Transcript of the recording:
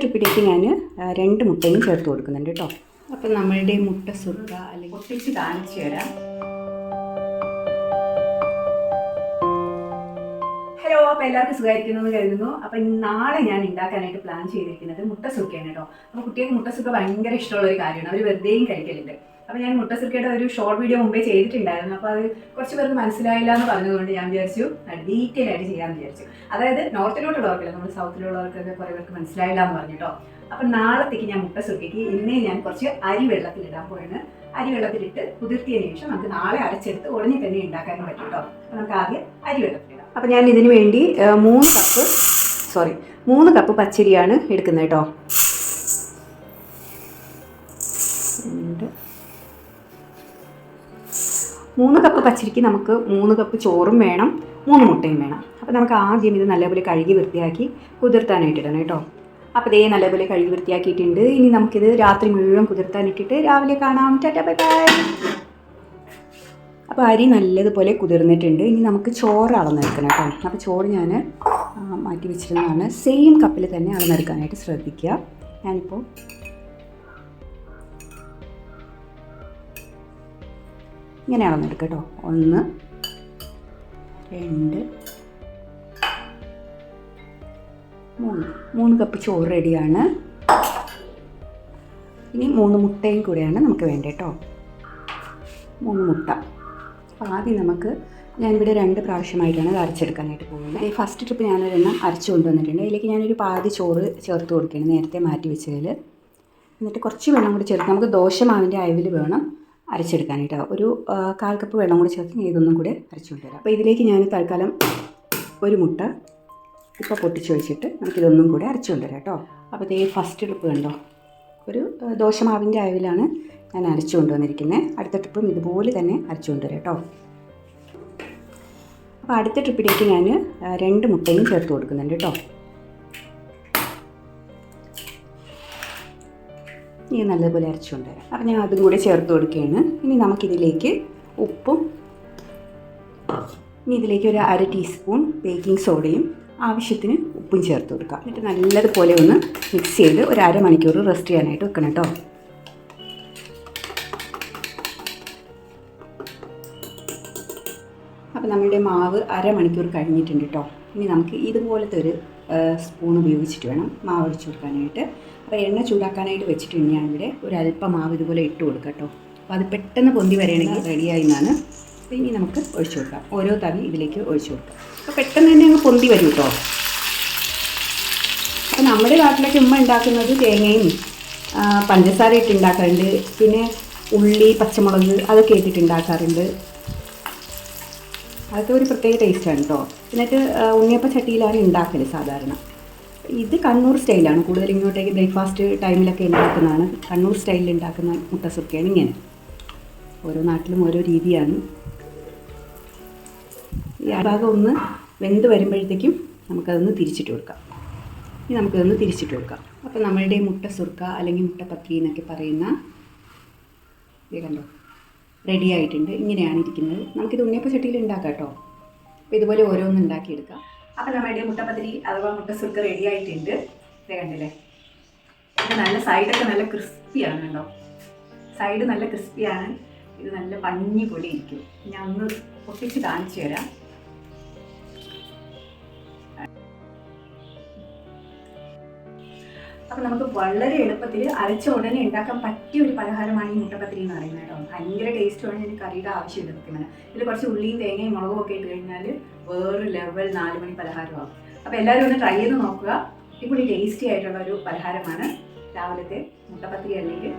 ട്രിപ്പിലേക്ക് ഞാൻ രണ്ട് മുട്ടയും ചേർത്ത് കൊടുക്കുന്നുണ്ട് കേട്ടോ. അപ്പം നമ്മളുടെ മുട്ട സുർക്ക അല്ലെങ്കിൽ ഒട്ടിച്ച് കാണിച്ചു തരാം. അപ്പോൾ എല്ലാവർക്കും സുഖമായിരിക്കുന്നു എന്ന് കരുതുന്നു. അപ്പം നാളെ ഞാൻ ഉണ്ടാക്കാനായിട്ട് പ്ലാൻ ചെയ്തിരിക്കുന്നത് മുട്ട സുർക്കയാണ് കേട്ടോ. അപ്പോൾ കുട്ടികൾക്ക് മുട്ട സുർക്ക ഭയങ്കര ഇഷ്ടമുള്ള ഒരു കാര്യമാണ്. അവർ വെറുതെയും കഴിക്കലുണ്ട്. അപ്പോൾ ഞാൻ മുട്ട സുർക്കയുടെ ഒരു ഷോർട്ട് വീഡിയോ മുമ്പേ ചെയ്തിട്ടുണ്ടായിരുന്നു. അപ്പോൾ അത് കുറച്ച് പേർക്ക് മനസ്സിലായില്ല എന്ന് പറഞ്ഞതുകൊണ്ട് ഞാൻ വിചാരിച്ചു ഡീറ്റെയിൽ ആയിട്ട് ചെയ്യാമെന്ന് വിചാരിച്ചു. അതായത് നോർത്തിലോട്ടുള്ളവർക്കല്ല നമ്മൾ സൗത്തിലുള്ളവർക്കൊക്കെ കുറേ പേർക്ക് മനസ്സിലായില്ല എന്ന് പറഞ്ഞു കേട്ടോ. അപ്പം നാളത്തേക്ക് ഞാൻ മുട്ട സുർക്കയ്ക്ക് ഇന്നേ ഞാൻ കുറച്ച് അരി വെള്ളത്തിലിടാൻ പോവാണ്. അരി വെള്ളത്തിലിട്ട് കുതിർത്തിയതിന് ശേഷം നമുക്ക് നാളെ അരച്ചെടുത്ത് ഉടനെ തന്നെ ഉണ്ടാക്കാനും പറ്റും കേട്ടോ. അപ്പം നമുക്ക് ആദ്യം അരി വെള്ളത്തിലിടാം അപ്പം ഞാൻ ഇതിന് വേണ്ടി മൂന്ന് കപ്പ് സോറി മൂന്ന് കപ്പ് പച്ചരിയാണ് എടുക്കുന്നത് കേട്ടോ. മൂന്ന് കപ്പ് പച്ചരിക്ക് നമുക്ക് മൂന്ന് കപ്പ് ചോറും വേണം മൂന്ന് മുട്ടയും വേണം. അപ്പോൾ നമുക്ക് ആദ്യം ഇത് നല്ലപോലെ കഴുകി വൃത്തിയാക്കി കുതിർത്താനായിട്ട് ഇടണം കേട്ടോ. അപ്പോൾ ഇതേ നല്ലപോലെ കഴുകി വൃത്തിയാക്കിയിട്ടുണ്ട്. ഇനി നമുക്കിത് രാത്രി മുഴുവൻ കുതിർത്താനിട്ടിട്ട് രാവിലെ കാണാം. Tata bye bye. അപ്പോൾ അരി നല്ലതുപോലെ കുതിർന്നിട്ടുണ്ട്. ഇനി നമുക്ക് ചോറ് അളന്നെടുക്കണം കേട്ടോ. അപ്പോൾ ചോറ് ഞാൻ മാറ്റി വെച്ചിരുന്നതാണ്. സെയിം കപ്പിൽ തന്നെ അളന്നെടുക്കാനായിട്ട് ശ്രദ്ധിക്കുക. ഞാനിപ്പോൾ ഇങ്ങനെ അളന്നെടുക്കട്ടോ കേട്ടോ. ഒന്ന് രണ്ട് മൂന്ന്. മൂന്ന് കപ്പ് ചോറ് റെഡിയാണ് ഇനി മൂന്ന് മുട്ടയും കൂടെയാണ് നമുക്ക് വേണ്ടത് കേട്ടോ മൂന്ന് മുട്ട. അപ്പോൾ ആദ്യം നമുക്ക് ഇവിടെ രണ്ട് പ്രാവശ്യമായിട്ടാണ് അത് അരച്ചെടുക്കാനായിട്ട് പോകുന്നത്. ഈ ഫസ്റ്റ് ട്രിപ്പ് ഞാനൊരെണ്ണം അരച്ചു കൊണ്ടുവന്നിട്ടുണ്ട്. അതിലേക്ക് ഞാനൊരു പാതി ചോറ് ചേർത്ത് കൊടുക്കുകയാണ് നേരത്തെ മാറ്റി വെച്ചതിൽ. എന്നിട്ട് കുറച്ച് വെള്ളം കൂടി ചേർത്ത് നമുക്ക് ദോശമാവിന്റെ അയവിൽ വേണം അരച്ചെടുക്കാനായിട്ട്. ഒരു കാൽ കപ്പ് വെള്ളം കൂടി ചേർത്ത് ഇതൊന്നും കൂടെ അരച്ചു കൊണ്ടുവരാം. അപ്പോൾ ഇതിലേക്ക് ഞാൻ തൽക്കാലം ഒരു മുട്ട ഇപ്പോൾ പൊട്ടിച്ച് വെച്ചിട്ട് നമുക്കിതൊന്നും കൂടെ അരച്ചു കൊണ്ടുവരാം കേട്ടോ. അപ്പോൾ ഇത് ഫസ്റ്റ് ട്രിപ്പ് കണ്ടോ? ഒരു ദോശമാവിന്റെ അയവിലാണ് ഞാൻ അരച്ചു കൊണ്ടുവന്നിരിക്കുന്നത് അടുത്ത ട്രിപ്പും ഇതുപോലെ തന്നെ അരച്ചു കൊണ്ടുവരാം കേട്ടോ. അപ്പോൾ അടുത്ത ട്രിപ്പിലേക്ക് ഞാൻ രണ്ട് മുട്ടയും ചേർത്ത് കൊടുക്കുന്നുണ്ട് കേട്ടോ. ഇനി നല്ലപോലെ അരച്ചു കൊണ്ടുവരാം. അപ്പം ഞാൻ അതും കൂടെ ചേർത്ത് കൊടുക്കുകയാണ്. ഇനി നമുക്കിതിലേക്ക് ഉപ്പും ഇനി ഇതിലേക്ക് ഒരു അര ടീസ്പൂൺ ബേക്കിംഗ് സോഡയും ആവശ്യത്തിന് ഉപ്പും ചേർത്ത് കൊടുക്കുക എന്നിട്ട് നല്ലതുപോലെ ഒന്ന് മിക്സ് ചെയ്ത് ഒരു അരമണിക്കൂർ റെസ്റ്റ് ചെയ്യാനായിട്ട് വെക്കണം കേട്ടോ അപ്പോൾ നമ്മുടെ മാവ് അരമണിക്കൂർ കഴിഞ്ഞിട്ടുണ്ട് കേട്ടോ ഇനി നമുക്ക് ഇതുപോലത്തെ ഒരു സ്പൂൺ ഉപയോഗിച്ചിട്ട് വേണം മാവ് ഒഴിച്ചു കൊടുക്കാനായിട്ട്. അപ്പോൾ എണ്ണ ചൂടാക്കാനായിട്ട് വെച്ചിട്ട് ഞാനിവിടെ ഒരു അല്പം മാവ് ഇതുപോലെ ഇട്ട് കൊടുക്കാം കേട്ടോ അപ്പോൾ അത് പെട്ടെന്ന് പൊന്തി വരികയാണെങ്കിൽ റെഡിയായി എന്നാണ് അപ്പോൾ ഇനി നമുക്ക് ഒഴിച്ചു കൊടുക്കാം. ഓരോ തവി ഇതിലേക്ക് ഒഴിച്ചു കൊടുക്കാം. അപ്പോൾ പെട്ടെന്ന് തന്നെ അങ്ങ് പൊന്തി വരും കേട്ടോ അപ്പോൾ നമ്മുടെ നാട്ടിലൊക്കെ ഉമ്മ ഉണ്ടാക്കുന്നത് തേങ്ങയും പഞ്ചസാര ഇട്ട് ഉണ്ടാക്കാറുണ്ട്. പിന്നെ ഉള്ളി പച്ചമുളക് അതൊക്കെ ഇട്ടിട്ട് ഉണ്ടാക്കാറുണ്ട്. അതൊക്കെ ഒരു പ്രത്യേക ടേസ്റ്റാണ് കേട്ടോ എന്നിട്ട് ഉണ്ണിയപ്പ ചട്ടിയിലാണ് ഉണ്ടാക്കൽ സാധാരണ. ഇത് കണ്ണൂർ സ്റ്റൈലാണ് കൂടുതൽ ഇങ്ങോട്ടേക്ക് ബ്രേക്ക്ഫാസ്റ്റ് ടൈമിലൊക്കെ ഉണ്ടാക്കുന്നതാണ്. കണ്ണൂർ സ്റ്റൈലിൽ ഉണ്ടാക്കുന്ന മുട്ട സുക്കയാണ് ഇങ്ങനെ. ഓരോ നാട്ടിലും ഓരോ രീതിയാണ്. ഈ ഭാഗം ഒന്ന് വെന്ത് വരുമ്പോഴത്തേക്കും നമുക്കതൊന്ന് തിരിച്ചിട്ട് കൊടുക്കാം. ഇനി നമുക്കതൊന്ന് തിരിച്ചിട്ട് കൊടുക്കാം. അപ്പോൾ നമ്മളുടെ മുട്ട സുർക്ക അല്ലെങ്കിൽ മുട്ട പത്രി എന്നൊക്കെ പറയുന്ന ഇത് കണ്ടോ? റെഡി ആയിട്ടുണ്ട്. ഇങ്ങനെയാണ് ഇരിക്കുന്നത്. നമുക്കിത് ഉണ്ണിയപ്പ ചട്ടിയിൽ ഉണ്ടാക്കാം കേട്ടോ. അപ്പോൾ ഇതുപോലെ ഓരോന്ന് ഉണ്ടാക്കിയെടുക്കാം. അപ്പം നമ്മുടെ മുട്ടപ്പത്തിരി അഥവാ മുട്ട സുർക്ക റെഡി ആയിട്ടുണ്ട്. ഇത് കണ്ടില്ലേ? ഇത് നല്ല സൈഡൊക്കെ നല്ല ക്രിസ്പിയാണ് കേട്ടോ സൈഡ് നല്ല ക്രിസ്പിയാണ് ഇത് നല്ല പഞ്ഞി പൊടി ഇരിക്കും. ഞാൻ ഒന്ന് പൊട്ടിച്ച് കാണിച്ചു തരാം. അപ്പം നമുക്ക് വളരെ എളുപ്പത്തിൽ അരച്ച ഉടനെ ഉണ്ടാക്കാൻ പറ്റിയ ഒരു പലഹാരമാണ് ഈ മുട്ടപ്പത്തിരി എന്ന് പറയുന്നത് കേട്ടോ. ഭയങ്കര ടേസ്റ്റുമാണ് ഇതിന് കറിയുടെ ആവശ്യമില്ല സത്യം ഇതിൽ കുറച്ച് ഉള്ളിയും തേങ്ങയും മുളകും ഒക്കെ ഇട്ട് കഴിഞ്ഞാൽ വേറൊരു ലെവൽ നാല് മണി പലഹാരമാകും അപ്പോൾ എല്ലാവരും ഒന്ന് ട്രൈ ചെയ്ത് നോക്കുക. ഇപ്പോൾ ടേസ്റ്റി ആയിട്ടുള്ള ഒരു പലഹാരമാണ് രാവിലത്തെ മുട്ടപ്പത്തിരി അല്ലെങ്കിൽ